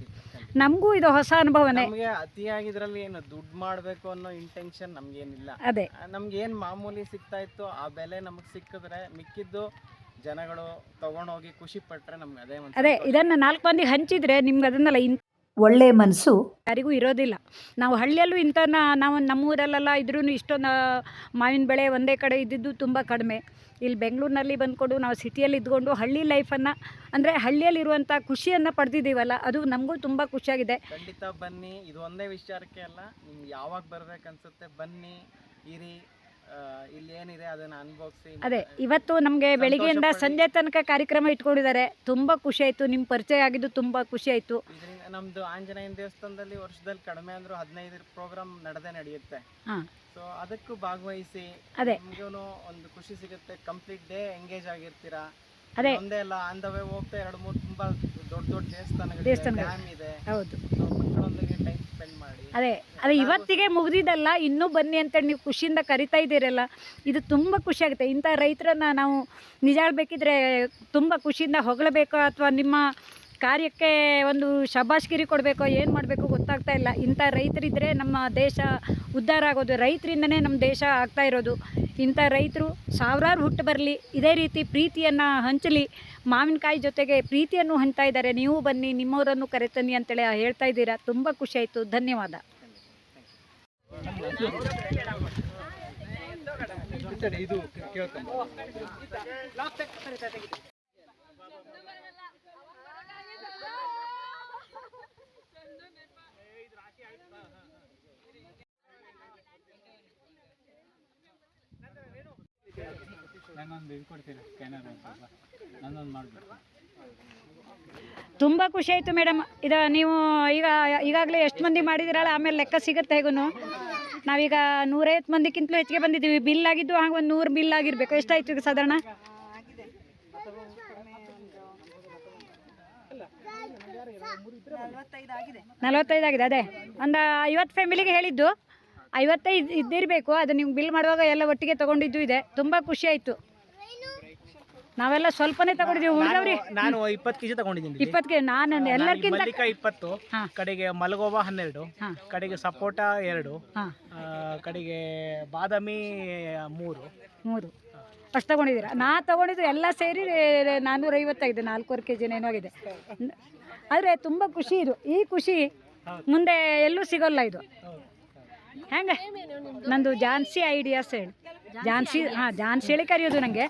Speaker 1: ನಮಗೂ ಇದು ಹೊಸ ಅನುಭವನೇ.
Speaker 2: ನಮಗೆ ಅತಿಯಾಗಿ ಇದರಲ್ಲಿ ಏನು ದುಡ್ಡು ಮಾಡಬೇಕು ಅನ್ನೋ ಇಂಟೆನ್ಷನ್ ನಮ್ಗೇನಿಲ್ಲ.
Speaker 1: ಅದೇ.
Speaker 2: ನಮ್ಗೆ ಏನು ಮಾಮೂಲಿ ಸಿಗ್ತಾ ಇತ್ತು ಆ ಬೆಲೆ ನಮಗೆ ಸಿಕ್ಕಿದ್ರೆ ಮಿಕ್ಕಿದ್ದು ಜನಗಳು ತಗೊಂಡೋಗಿ ಖುಷಿ ಪಟ್ರೆ ನಮ್ಗೆ ಅದೇ ಒಂದು
Speaker 1: ಅದೇ. ಇದನ್ನು ನಾಲ್ಕು ಮಂದಿ ಹಂಚಿದ್ರೆ ನಿಮ್ಗೆ ಅದನ್ನೆಲ್ಲ ಇನ್
Speaker 7: ಒಳ್ಳೆ ಮನಸ್ಸು
Speaker 1: ಯಾರಿಗೂ ಇರೋದಿಲ್ಲ. ನಾವು ಹಳ್ಳಿಯಲ್ಲೂ ಇಂಥ ನಾವು ನಮ್ಮೂರಲ್ಲೆಲ್ಲ ಇದ್ರೂ ಇಷ್ಟೊಂದು ಮಾವಿನ ಬೆಳೆ ಒಂದೇ ಕಡೆ ಇದ್ದಿದ್ದು ತುಂಬ ಕಡಿಮೆ. ಇಲ್ಲಿ ಬೆಂಗಳೂರಿನಲ್ಲಿ ಬಂದ್ಕೊಂಡು ನಾವು ಸಿಟಿಯಲ್ಲಿ ಇದ್ಕೊಂಡು ಹಳ್ಳಿ ಲೈಫನ್ನು, ಅಂದರೆ ಹಳ್ಳಿಯಲ್ಲಿರುವಂಥ ಖುಷಿಯನ್ನು ಪಡೆದಿದ್ದೀವಲ್ಲ, ಅದು ನಮಗೂ ತುಂಬ ಖುಷಿಯಾಗಿದೆ.
Speaker 2: ಖಂಡಿತ ಬನ್ನಿ, ಇದು ಒಂದೇ ವಿಚಾರಕ್ಕೆ ಅಲ್ಲ, ನಿಮ್ಗೆ ಯಾವಾಗ ಬರಬೇಕನ್ಸುತ್ತೆ ಬನ್ನಿ, ಇರಿ. ಇಲ್ಲಿ ಏನಿದೆ ಅದನ್ನ ಅನುಭವಿಸಿ
Speaker 1: ಅದೇ ಇವತ್ತು ನಮಗೆ ಬೆಳಿಗ್ಗೆಯಿಂದ ಸಂಜೆ ತನಕ ಕಾರ್ಯಕ್ರಮ ಇಟ್ಕೊಂಡಿದ್ದಾರೆ. ತುಂಬ ಖುಷಿ ಆಯಿತು ನಿಮ್ಮ ಪರಿಚಯ ಆಗಿದ್ದು ತುಂಬ ಖುಷಿ ಆಯಿತು.
Speaker 2: ಇದರಿಂದ ನಮ್ದು ಆಂಜನೇಯನ ದೇವಸ್ಥಾನದಲ್ಲಿ ವರ್ಷದಲ್ಲಿ ಕಡಿಮೆ ಅಂದ್ರೂ ಹದಿನೈದು ಪ್ರೋಗ್ರಾಮ್ ನಡೆದೇ ನಡೆಯುತ್ತೆ.
Speaker 1: ಹಾಂ.
Speaker 2: ಸೊ ಅದಕ್ಕೂ ಭಾಗವಹಿಸಿ
Speaker 1: ಅದೇ.
Speaker 2: ನಿಮ್ಗೂ ಒಂದು ಖುಷಿ ಸಿಗುತ್ತೆ. ಕಂಪ್ಲೀಟ್ ಡೇ ಎಂಗೇಜ್ ಆಗಿರ್ತೀರಾ?
Speaker 1: ಅದೇ.
Speaker 2: ಒಂದೇ ಅಲ್ಲ ಆನ್ ದ ವೇ ಹೋಗ್ತಾ ಎರಡು ಮೂರು ತುಂಬಾ ದೊಡ್ಡ ದೊಡ್ಡ
Speaker 1: ದೇವಸ್ಥಾನಗಳು.
Speaker 2: ಡ್ಯಾಮ್ ಇದೆ.
Speaker 1: ಹೌದು.
Speaker 2: ಸೊ ಮಕ್ಕಳೊಂದಿಗೆ ಟೈಮ್
Speaker 1: ಅದೇ ಅದೇ ಇವತ್ತಿಗೆ ಮುಗಿದಿದ್ದಲ್ಲ ಇನ್ನೂ ಬನ್ನಿ ಅಂತೇಳಿ ನೀವು ಖುಷಿಯಿಂದ ಕರಿತಾ ಇದ್ದೀರಲ್ಲ ಇದು ತುಂಬ ಖುಷಿ ಆಗುತ್ತೆ. ಇಂಥ ರೈತರನ್ನ ನಾವು ನಿಜ ಹೇಳಬೇಕಿದ್ರೆ ತುಂಬ ಖುಷಿಯಿಂದ ಹೊಗಳಬೇಕು ಅಥವಾ ನಿಮ್ಮ ಕಾರ್ಯಕ್ಕೆ ಒಂದು ಶಬಾಷ್ಗಿರಿ ಕೊಡಬೇಕು ಏನು ಮಾಡಬೇಕು ಗೊತ್ತಾಗ್ತಾ ಇಲ್ಲ. ಇಂಥ ರೈತರಿದ್ದರೆ ನಮ್ಮ ದೇಶ ಉದ್ಧಾರ ಆಗೋದು ರೈತರಿಂದನೇ ನಮ್ಮ ದೇಶ ಆಗ್ತಾ ಇರೋದು. ಇಂಥ ರೈತರು ಸಾವಿರಾರು ಹುಟ್ಟು ಬರಲಿ, ಇದೇ ರೀತಿ ಪ್ರೀತಿಯನ್ನು ಹಂಚಲಿ, ಮಾವಿನಕಾಯಿ ಜೊತೆಗೆ ಪ್ರೀತಿಯನ್ನು ಹಂಚ್ತಾ ಇದ್ದಾರೆ. ನೀವು ಬನ್ನಿ, ನಿಮ್ಮವರನ್ನು ಕರೆತನ್ನಿ ಅಂತೇಳಿ ಹೇಳ್ತಾ ಇದ್ದೀರಾ. ತುಂಬ ಖುಷಿ ಆಯಿತು. ಧನ್ಯವಾದ.
Speaker 3: ಇದು
Speaker 1: ತುಂಬ ಖುಷಿ ಆಯಿತು ಮೇಡಮ್. ಇದು ನೀವು ಈಗ, ಈಗಾಗಲೇ ಎಷ್ಟು ಮಂದಿ ಮಾಡಿದಿರಲ್ಲ, ಆಮೇಲೆ ಲೆಕ್ಕ ಸಿಗುತ್ತೆ ಹೇಗೂ ನಾವೀಗ ನೂರೈವತ್ತು ಮಂದಿಕ್ಕಿಂತಲೂ ಹೆಚ್ಚಿಗೆ ಬಂದಿದ್ದೀವಿ. ಬಿಲ್ ಆಗಿದ್ದು ಹಾಗೆ ಒಂದು ನೂರು ಬಿಲ್ ಆಗಿರಬೇಕು. ಎಷ್ಟಾಯ್ತು ಈಗ ಸಾಧಾರಣ? ನಲವತ್ತೈದು ಆಗಿದೆ, ಅದೇ. ಒಂದು ಐವತ್ತು ಫ್ಯಾಮಿಲಿಗೆ ಹೇಳಿದ್ದು. ಐವತ್ತೈದು ಇದ್ದಿರಬೇಕು. ಅದು ನೀವು ಬಿಲ್ ಮಾಡುವಾಗ ಎಲ್ಲ ಒಟ್ಟಿಗೆ ತೊಗೊಂಡಿದ್ದು ಇದೆ. ತುಂಬ ಖುಷಿ ಆಯಿತು. ನಾವೆಲ್ಲ ಸ್ವಲ್ಪನೇ ತಗೊಂಡಿದ್ದೀವಿ ಉಳಿದವ್ರಿ.
Speaker 8: ನಾನು ಇಪ್ಪತ್ತು ಕೆಜಿ ತಗೊಂಡಿದ್ದೀನಿ
Speaker 1: ಇಪ್ಪತ್ತು ಕೆಜಿ ನಾನು ಎಲ್ಲರಿಗಿಂತ
Speaker 8: ಮಲ್ಲಿಕ ಇಪ್ಪತ್ತು. ಕಡೆಗೆ ಮಲಗೋವ ಹನ್ನೆರಡು. ಕಡೆಗೆ ಸಪೋಟ ಎರಡು ಕಡೆಗೆ ಬಾದಾಮಿ ಮೂರು.
Speaker 1: ಮೂರು. ಅಷ್ಟು ತಗೊಂಡಿದ್ದೀರಾ? ನಾ ತಗೊಂಡಿದ್ದು ಎಲ್ಲ ಸೇರಿ ನಾನ್ನೂರೈವತ್ತಾಗಿದೆ ನಾಲ್ಕೂವರೆ ಕೆ ಜಿನೇನೋ ಆಗಿದೆ. ಆದರೆ ತುಂಬ ಖುಷಿ ಇದು. ಈ ಖುಷಿ ಮುಂದೆ ಎಲ್ಲೂ ಸಿಗೋಲ್ಲ ಇದು. ಹೆಂಗೆ? ನಂದು ಜಾನ್ಸಿ ಐಡಿಯಾಸ್ ಹೇಳಿ. ಜಾನ್ಸಿ ಹಾಂ ಜಾನ್ಸಿ ಹೇಳಿ ಕರೆಯೋದು ನನಗೆ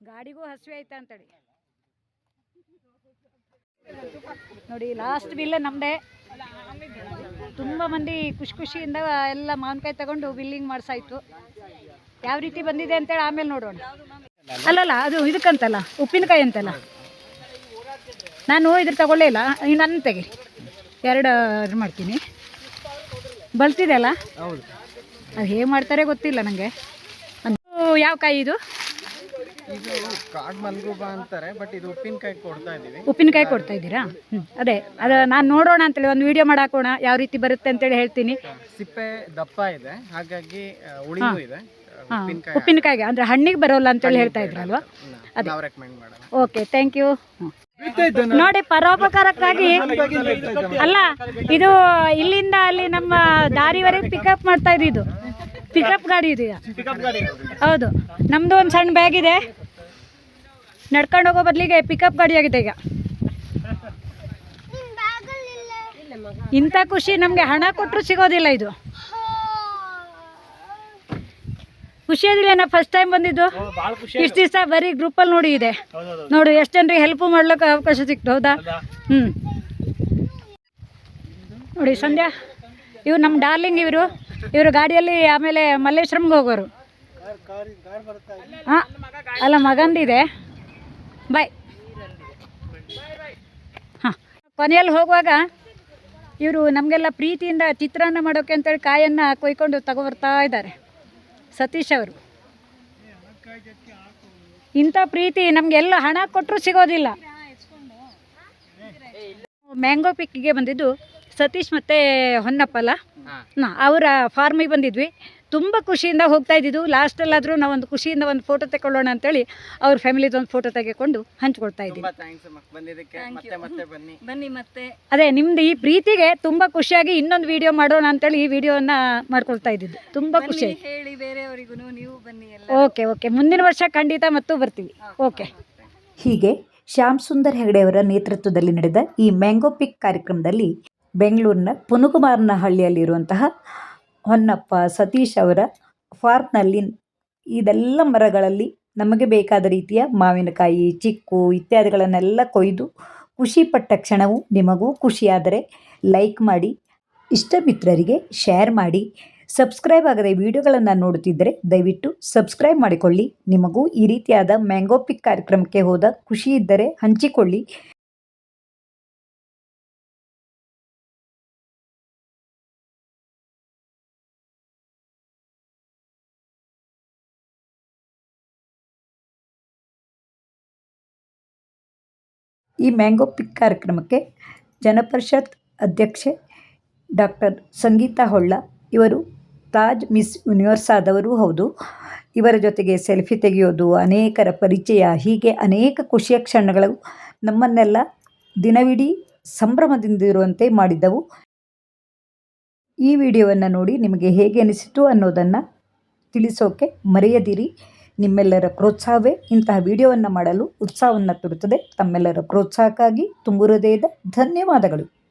Speaker 1: ಗಾಡಿಗೂ ಹಸಿವೆ ಆಯ್ತಾ ಅಂತೇಳಿ. ನೋಡಿ ಲಾಸ್ಟ್ ಬಿಲ್ ನಮ್ಮದೇ ತುಂಬ ಮಂದಿ ಖುಷಿ ಖುಷಿಯಿಂದ ಎಲ್ಲ ಮಾವಿನಕಾಯಿ ತಗೊಂಡು ಬಿಲ್ಲಿಂಗ್ ಮಾಡ್ಸಾಯ್ತು. ಯಾವ ರೀತಿ ಬಂದಿದೆ ಅಂತೇಳಿ ಆಮೇಲೆ ನೋಡೋಣ. ಅಲ್ಲಲ್ಲ ಅದು ಇದಕ್ಕಂತಲ್ಲ ಉಪ್ಪಿನಕಾಯಿ ಅಂತಲ್ಲ. ನಾನು ಇದ್ರ ತಗೊಳ್ಳೇ ಇಲ್ಲ ಇನ್ನು ನನ್ನ ತೆಗಿ. ಎರಡು ಇದು ಮಾಡ್ತೀನಿ. ಬಲ್ತಿದೆ ಅಲ್ಲ?
Speaker 2: ಹೌದು.
Speaker 1: ಅದು ಹೇಗೆ ಮಾಡ್ತಾರೆ ಗೊತ್ತಿಲ್ಲ ನನಗೆ ಯಾವ ಕಾಯಿ ಇದು?
Speaker 2: ಅಂತಾರೆ ಬಟ್ ಉಪ್ಪಿನಕಾಯಿ ಕೊಡ್ತಾ ಇದೀವಿ.
Speaker 1: ಉಪ್ಪಿನಕಾಯಿ ಕೊಡ್ತಾ ಇದ್ದೀರಾ? ಹ್ಞೂ ಅದೇ ಅದು ನಾನು ನೋಡೋಣ ಅಂತೇಳಿ ಒಂದು ವಿಡಿಯೋ ಮಾಡಾಕೋಣ ಯಾವ ರೀತಿ ಬರುತ್ತೆ ಅಂತೇಳಿ ಹೇಳ್ತೀನಿ.
Speaker 2: ಸಿಪ್ಪೆ ದಪ್ಪ ಇದೆ ಹಾಗಾಗಿ ಇದೆ ಆ,
Speaker 1: ಹಾಂ
Speaker 2: ಉಪ್ಪಿನಕಾಯಿ
Speaker 1: ಉಪ್ಪಿನಕಾಯಿ ಅಂದರೆ ಹಣ್ಣಿಗೆ ಬರೋಲ್ಲ ಅಂತೇಳಿ ಹೇಳ್ತಾ ಇದ್ರಲ್ವಾ? ಅದೇ. ಓಕೆ ಥ್ಯಾಂಕ್ ಯು ನೋಡಿ, ಪರೋಪಕಾರಕ್ಕಾಗಿ ಅಲ್ಲ, ಇದು ಇಲ್ಲಿಂದ ಅಲ್ಲಿ ನಮ್ಮ ದಾರಿವರೆಗೆ ಪಿಕಪ್ ಮಾಡ್ತಾ ಇದ್ದಿದ್ದು. ಪಿಕಪ್ ಗಾಡಿ ಇದು. ಹೌದು. ನಮ್ಮದು ಒಂದು ಸಣ್ಣ ಬ್ಯಾಗ್ ಇದೆ. ನಡ್ಕೊಂಡು ಹೋಗೋ ಬದಲಿಗೆ ಪಿಕಪ್ ಗಾಡಿ ಆಗಿದೆ ಈಗ. ಇಂಥ ಖುಷಿ ನಮಗೆ ಹಣ ಕೊಟ್ಟರು ಸಿಗೋದಿಲ್ಲ ಇದು. ಖುಷಿ ಆದಿಲ್ಲ ನಾ ಫಸ್ಟ್ ಟೈಮ್ ಬಂದಿದ್ದು. ಇಷ್ಟು ದಿವಸ ಬರೀ ಗ್ರೂಪಲ್ಲಿ ನೋಡಿ ಇದೆ. ನೋಡು ಎಷ್ಟು ಜನರಿಗೆ ಹೆಲ್ಪ್ ಮಾಡ್ಲಿಕ್ಕೆ ಅವಕಾಶ ಸಿಕ್ತು ಹೌದಾ? ಹ್ಞೂ ನೋಡಿ ಸಂಧ್ಯಾ ಇವ್ರು ನಮ್ಮ ಡಾರ್ಲಿಂಗ್ ಇವರು. ಇವರು ಗಾಡಿಯಲ್ಲಿ ಆಮೇಲೆ ಮಲ್ಲೇಶ್ವರಂಗೆ ಹೋಗೋರು. ಹಾಂ ಅಲ್ಲ ಮಗಂದಿದೆ. ಬಾಯ್ ಹಾಂ ಕೊನೆಯಲ್ಲಿ ಹೋಗುವಾಗ ಇವರು ನಮಗೆಲ್ಲ ಪ್ರೀತಿಯಿಂದ ಚಿತ್ರಾನ್ನ ಮಾಡೋಕೆ ಅಂತೇಳಿ ಕಾಯನ್ನು ಕೊಯ್ಕೊಂಡು ತಗೊಬರ್ತಾ ಇದ್ದಾರೆ. ಸತೀಶ್ ಅವರು. ಇಂಥ ಪ್ರೀತಿ ನಮಗೆಲ್ಲ ಹಣ ಕೊಟ್ಟರು ಸಿಗೋದಿಲ್ಲ. ಮ್ಯಾಂಗೋ ಪಿಕ್ಕಿಗೆ ಬಂದಿದ್ದು ಸತೀಶ್ ಮತ್ತು ಹೊನ್ನಪ್ಪಲ್ಲ? ಅವರ ಫಾರ್ಮಿಗೆ ಬಂದಿದ್ವಿ. ತುಂಬ ಖುಷಿಯಿಂದ ಹೋಗ್ತಾ ಇದ್ದಿದ್ದು. ಲಾಸ್ಟಲ್ಲಾದರೂ ಒಂದು ಖುಷಿಯಿಂದ ಒಂದು ಫೋಟೋ ತಗೊಳ್ಳೋಣ ಅಂತೇಳಿ ಅವ್ರ ಫ್ಯಾಮಿಲಿದೊಂದು ಫೋಟೋ ತೆಗೆಕೊಂಡು ಹಂಚ್ಕೊಳ್ತಾ ಇದ್ದೀವಿ
Speaker 2: ತುಂಬಾ ಥ್ಯಾಂಕ್ಸ್ ಅಮ್ಮ. ಬಂದಿದ್ದಕ್ಕೆ ಮತ್ತೆ ಮತ್ತೆ ಬನ್ನಿ.
Speaker 9: ಬನ್ನಿ ಮತ್ತೆ.
Speaker 1: ಅದೇ ನಿಮ್ದು ಈ ಪ್ರೀತಿಗೆ ತುಂಬ ಖುಷಿಯಾಗಿ ಇನ್ನೊಂದು ವಿಡಿಯೋ ಮಾಡೋಣ ಅಂತೇಳಿ ಈ ವಿಡಿಯೋನ ಮಾಡ್ಕೊಳ್ತಾ ಇದ್ದಿದ್ದು. ತುಂಬ ಖುಷಿ
Speaker 9: ಹೇಳಿ ಬೇರೆಯವರಿಗೂ ನೀವು ಬನ್ನಿ ಎಲ್ಲ
Speaker 1: ಓಕೆ ಓಕೆ. ಮುಂದಿನ ವರ್ಷ ಖಂಡಿತ ಮತ್ತು ಬರ್ತೀವಿ. ಓಕೆ.
Speaker 7: ಹೀಗೆ ಶ್ಯಾಮ್ ಸುಂದರ್ ಹೆಗಡೆಯವರ ನೇತೃತ್ವದಲ್ಲಿ ನಡೆದ ಈ ಮ್ಯಾಂಗೋ ಪಿಕ್ ಕಾರ್ಯಕ್ರಮದಲ್ಲಿ ಬೆಂಗಳೂರಿನ ಪುನುಗುಮಾರನಹಳ್ಳಿಯಲ್ಲಿರುವಂತಹ ಹೊನ್ನಪ್ಪ, ಸತೀಶ್ ಅವರ ಫಾರ್ಮ್ನಲ್ಲಿ ಇದೆಲ್ಲ ಮರಗಳಲ್ಲಿ ನಮಗೆ ಬೇಕಾದ ರೀತಿಯ ಮಾವಿನಕಾಯಿ, ಚಿಕ್ಕು ಇತ್ಯಾದಿಗಳನ್ನೆಲ್ಲ ಕೊಯ್ದು ಖುಷಿಪಟ್ಟ ಕ್ಷಣವು ನಿಮಗೂ ಖುಷಿಯಾದರೆ ಲೈಕ್ ಮಾಡಿ ಇಷ್ಟ ಮಿತ್ರರಿಗೆ ಶೇರ್ ಮಾಡಿ. ಸಬ್ಸ್ಕ್ರೈಬ್ ಆಗದೆ ವಿಡಿಯೋಗಳನ್ನು ನೋಡುತ್ತಿದ್ದರೆ ದಯವಿಟ್ಟು ಸಬ್ಸ್ಕ್ರೈಬ್ ಮಾಡಿಕೊಳ್ಳಿ. ನಿಮಗೂ ಈ ರೀತಿಯಾದ ಮ್ಯಾಂಗೋ ಪಿಕ್ ಕಾರ್ಯಕ್ರಮಕ್ಕೆ ಹೋದ ಖುಷಿ ಇದ್ದರೆ ಹಂಚಿಕೊಳ್ಳಿ. ಈ ಮ್ಯಾಂಗೋ ಪಿಕ್ ಕಾರ್ಯಕ್ರಮಕ್ಕೆ ಜನಪರಿಷತ್ ಅಧ್ಯಕ್ಷೆ ಡಾಕ್ಟರ್ ಸಂಗೀತಾ ಹೊಳ್ಳ, ಇವರು ತಾಜ್ ಮಿಸ್ ಯೂನಿವರ್ಸ್ ಆದವರೂ ಹೌದು. ಇವರ ಜೊತೆಗೆ ಸೆಲ್ಫಿ ತೆಗೆಯೋದು, ಅನೇಕರ ಪರಿಚಯ, ಹೀಗೆ ಅನೇಕ ಖುಷಿಯ ಕ್ಷಣಗಳು ನಮ್ಮನ್ನೆಲ್ಲ ದಿನವಿಡೀ ಸಂಭ್ರಮದಿಂದಿರುವಂತೆ ಮಾಡಿದ್ದವು ಈ ವಿಡಿಯೋವನ್ನು ನೋಡಿ ನಿಮಗೆ ಹೇಗೆ ಅನಿಸಿತು ಅನ್ನೋದನ್ನು ತಿಳಿಸೋಕೆ ಮರೆಯದಿರಿ. ನಿಮ್ಮೆಲ್ಲರ ಪ್ರೋತ್ಸಾಹವೇ ಇಂತಹ ವಿಡಿಯೋವನ್ನು ಮಾಡಲು ಉತ್ಸಾಹವನ್ನು ತರುತ್ತದೆ. ತಮ್ಮೆಲ್ಲರ ಪ್ರೋತ್ಸಾಹಕ್ಕಾಗಿ ತುಂಬು ಹೃದಯದ ಧನ್ಯವಾದಗಳು.